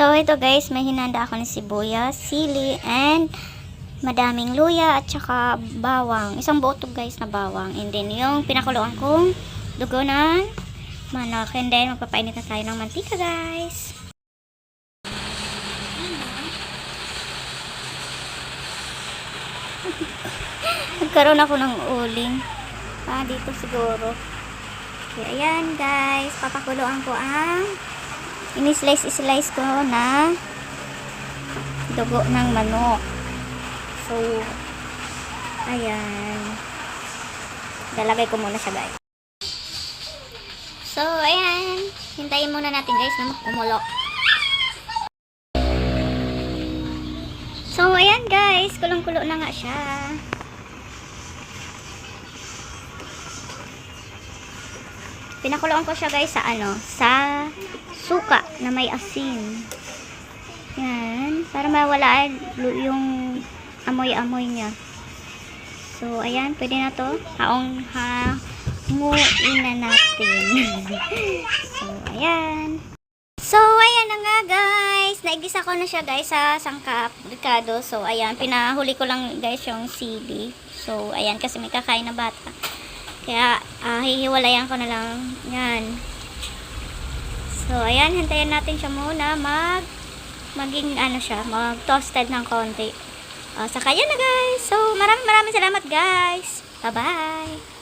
So, ito guys, may hinanda ako ng sibuyas, sili, and madaming luya at saka bawang. Isang buo to guys na bawang. And then yung pinakuluan kong dugo ng manok. And then magpapainit na tayo ng mantika guys. Nagkaroon ako ng uling. Ah, dito siguro. Okay, ayan guys. Papakuluan ko ang ini-slice-slice ko na dugo ng manok. So, ayan. Lalagay ko muna siya guys. So, ayan. Hintayin muna natin guys na kumulo. So, ayan guys. Kulong-kulo na nga siya. Pinakuloan ko siya guys sa ano, sa suka na may asin. Yan, para mawala yung amoy-amoy niya. So, ayan, pwede na to. Haong hanguin na natin. so, ayan. So, ayan na nga guys. Naigisa ko na siya guys sa sangkap Ricardo. So, ayan, pinahuli ko lang guys yung sili. So, ayan, kasi may kakain na bata. Kaya, ah, hihiwalayan ko na lang. Yan. So, ayan, hintayin natin siya muna mag maging ano siya, mag toasted ng konti. Uh, saka yan na guys. So, maraming maraming salamat guys. Bye-bye.